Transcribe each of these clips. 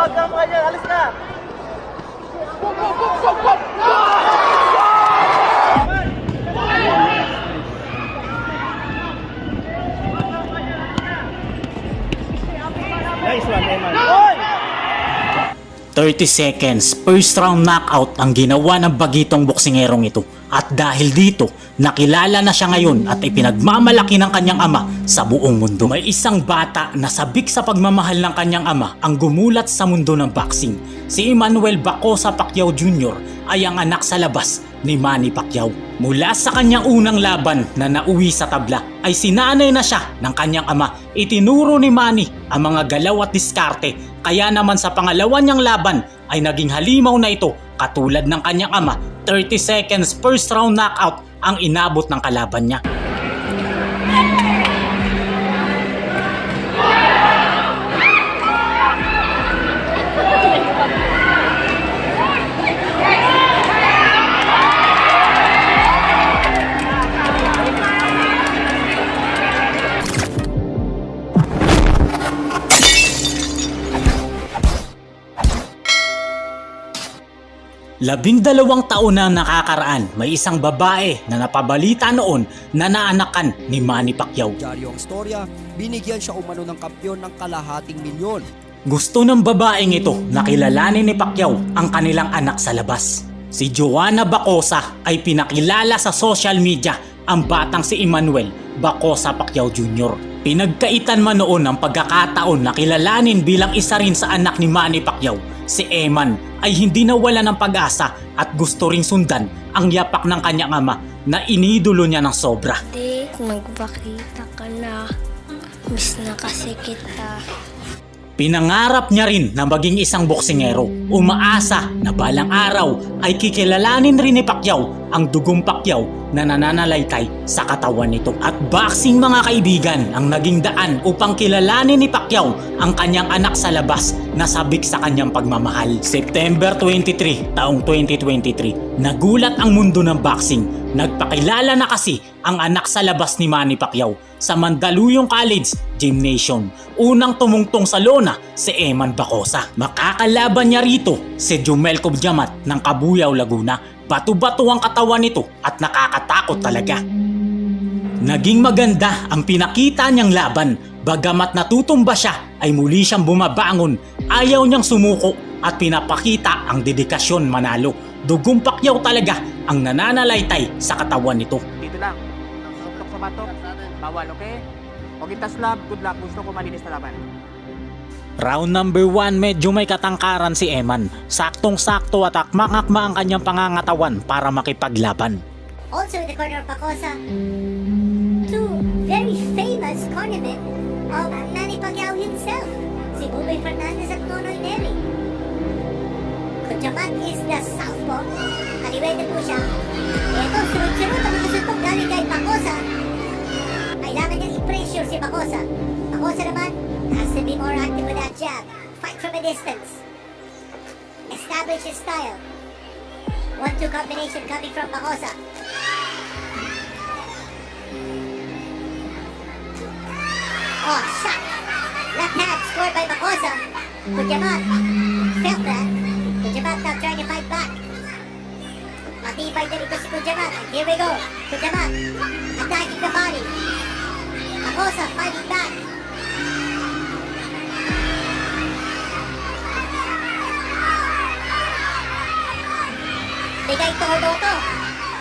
Huwag kang ganyan, alis na! Nice one, Eman. Hoy! 30 seconds, first round knockout ang ginawa ng bagitong boksingerong ito. At dahil dito, nakilala na siya ngayon at ipinagmamalaki ng kanyang ama sa buong mundo. May isang bata na sabik sa pagmamahal ng kanyang ama ang gumulat sa mundo ng boxing. Si Emmanuel Bacosa Pacquiao Jr. ay ang anak sa labas ni Manny Pacquiao. Mula sa kanyang unang laban na nauwi sa tabla ay sinanay na siya ng kanyang ama. Itinuro ni Manny ang mga galaw at diskarte kaya naman sa pangalawa niyang laban ay naging halimaw na ito katulad ng kanyang ama 30 seconds first round knockout ang inabot ng kalaban niya. Labing dalawang taon na nakakaraan, may isang babae na napabalita noon na naanakan ni Manny Pacquiao. Dyaryo ang storya, binigyan siya umano ng kampyon ng kalahating milyon. Gusto ng babaeng ito na kilalanin ni Pacquiao ang kanilang anak sa labas. Si Joanna Bacosa ay pinakilala sa social media ang batang si Emmanuel Bacosa Pacquiao Jr. Pinagkaitan man noon ang pagkakataon na kilalanin bilang isa rin sa anak ni Manny Pacquiao, si Eman ay hindi nawala ng pag-asa at gusto ring sundan ang yapak ng kanyang ama na inidulo niya ng sobra. Di, magpakita ka na. Miss na kasi kita. Pinangarap niya rin na maging isang boksingero. Umaasa na balang araw ay kikilalanin rin ni Pacquiao ang dugong Pacquiao na nananalaytay sa katawan nito. At boxing mga kaibigan ang naging daan upang kilalanin ni Pacquiao ang kanyang anak sa labas na sabik sa kanyang pagmamahal. September 23, taong 2023, nagulat ang mundo ng boxing. Nagpakilala na kasi ang anak sa labas ni Manny Pacquiao sa Mandaluyong College Gymnasium. Unang tumungtong sa lona si Eman Bacosa. Makakalaban niya rito si Jumel Cobjamat ng Kabuyao, Laguna. Bato-bato ang katawan nito at nakakatakot talaga. Naging maganda ang pinakita niyang laban. Bagamat natutumba siya ay muli siyang bumabangon. Ayaw niyang sumuko at pinapakita ang dedikasyon manalo. Pacquiao talaga ang nananalaytay sa katawan nito. Dito lang. Ang sa batok. Bawal, okay? Huwag itas lab. Good luck. Gusto ko malinis na laban. Round number 1 medyo may katangkaran si Eman. Saktong-sakto at akma-akma ang kanyang pangangatawan para makipaglaban. Also in the corner of Pacosa, two very famous cornermen of Manny Pacquiao himself, si Bobby Fernandez at Nonoy Neri. Kuchamat is the southpaw. Kaliwete po siya. Ito, sunod-sunod ang mga galing kay Pacosa. Kailangan niyang i-pressure si. Pacosa from a distance. Establish his style. One-two combination coming from Pacosa. Oh, shot! Left hand scored by Bacosa. Kujamat felt that. Kujamat now trying to fight back. Matibay din ito si Kujamat. And here we go. Kujamat attacking the body. Bacosa fighting back. Bigay todo to.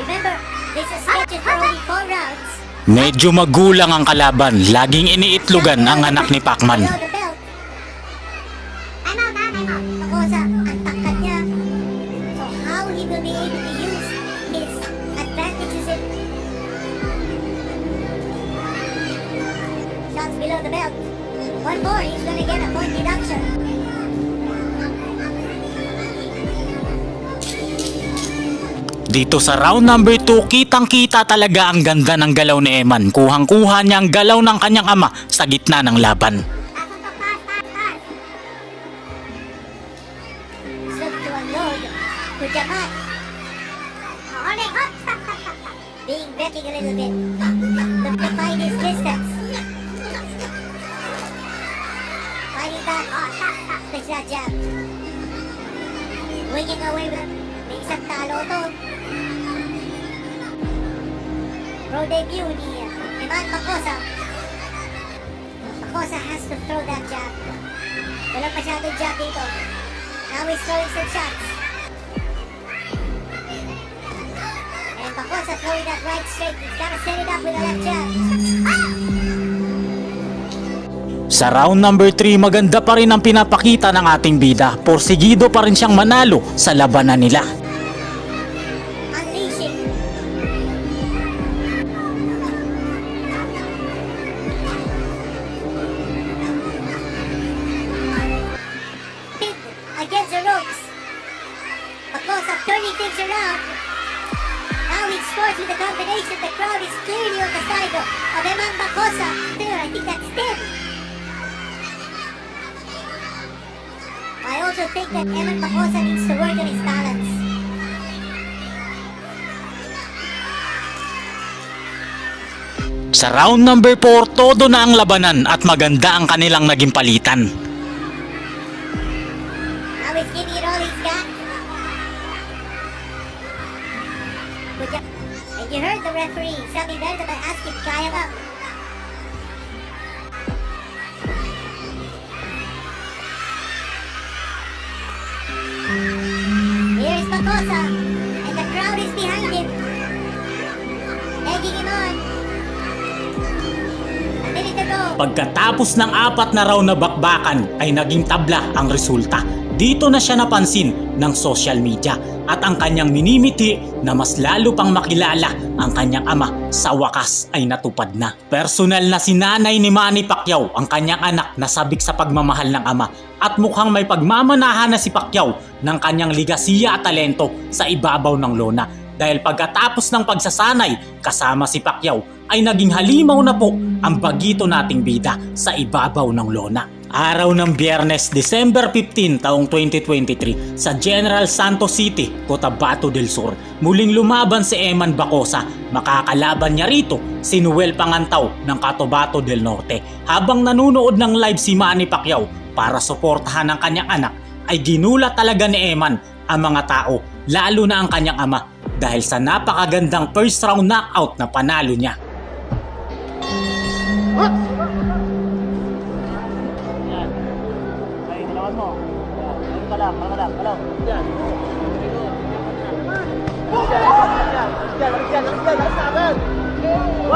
Remember, this is scheduled for only four rounds. Medyo magulang ang kalaban. Laging iniitlogan ang anak ni Pacman. Below the belt. One more, he's gonna get a point deduction. Dito sa round number 2, kitang-kita talaga ang ganda ng galaw ni Eman. Kuhang-kuha niya ang galaw ng kanyang ama sa gitna ng laban. Being betting a little bit. To find his distance. Fighting back. Oh, that jab. Walking away with isang talo to. Pro debut ni Eman Makosa. Makosa has to throw that jab. Walang masyadong jab dito. Now he's throwing some shots. And Makosa throwing that right straight. He's gotta set it up with a left jab. Sa round number 3, maganda pa rin ang pinapakita ng ating bida. Porsigido pa rin siyang manalo sa labanan nila. Combination. The crowd is clearly on the side of, of Eman Makosa. There, I think that's 10. I also think that Eman Makosa needs to work on his balance. Sa round number 4, todo na ang labanan at maganda ang kanilang naging palitan. You heard the referee, Sammy Verdeman asked him, kaya ba? Here's Makosa, and the crowd is behind him. Egging him on. To. Pagkatapos ng apat na round na bakbakan ay naging tabla ang resulta. Dito na siya napansin ng social media at ang kanyang minimiti na mas lalo pang makilala ang kanyang ama sa wakas ay natupad na. Personal na sinanay ni Manny Pacquiao ang kanyang anak na sabik sa pagmamahal ng ama at mukhang may pagmamanahan na si Pacquiao ng kanyang ligasiya at talento sa ibabaw ng lona dahil pagkatapos ng pagsasanay kasama si Pacquiao ay naging halimaw na po ang bagito nating bida sa ibabaw ng lona. Araw ng Biyernes, December 15 taong 2023 sa General Santos City, Cotabato del Sur. Muling lumaban si Eman Bacosa. Makakalaban niya rito si Noel Pangantaw ng Cotabato del Norte. Habang nanunood ng live si Manny Pacquiao para suportahan ang kanyang anak, ay ginulat talaga ni Eman ang mga tao, lalo na ang kanyang ama dahil sa napakagandang first round knockout na panalo niya.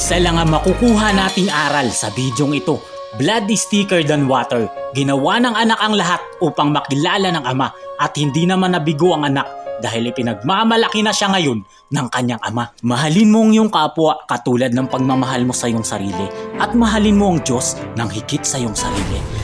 Isa lang ang makukuha nating aral sa bidyong ito. Blood is thicker than water. Ginawa ng anak ang lahat upang makilala ng ama at hindi naman nabigo ang anak dahil ipinagmamalaki na siya ngayon ng kanyang ama. Mahalin mo ang iyong kapwa katulad ng pagmamahal mo sa iyong sarili at mahalin mo ang Diyos ng higit sa iyong sarili.